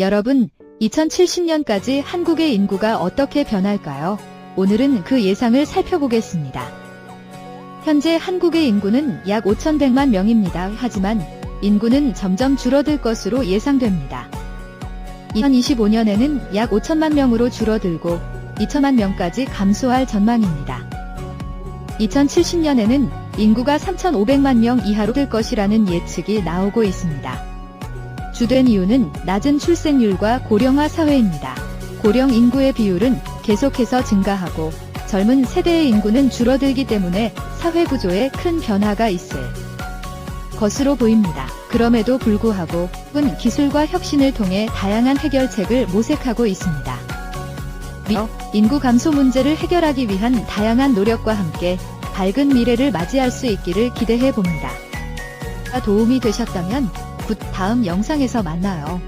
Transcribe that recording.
여러분, 2070년까지 한국의 인구가 어떻게 변할까요? 오늘은 그 예상을 살펴보겠습니다. 현재 한국의 인구는 약 5,100만 명입니다. 하지만 인구는 점점 줄어들 것으로 예상됩니다. 2025년에는 약 5천만 명으로 줄어들고 2천만 명까지 감소할 전망입니다. 2070년에는 인구가 3,500만 명 이하로 될 것이라는 예측이 나오고 있습니다. 주된 이유는 낮은 출생률과 고령화 사회입니다. 고령 인구의 비율은 계속해서 증가하고 젊은 세대의 인구는 줄어들기 때문에 사회 구조에 큰 변화가 있을 것으로 보입니다. 그럼에도 불구하고 은 기술과 혁신을 통해 다양한 해결책을 모색하고 있습니다. 미어 인구 감소 문제를 해결하기 위한 다양한 노력과 함께 밝은 미래를 맞이할 수 있기를 기대해 봅니다. 도움이 되셨다면 굿 다음 영상에서 만나요.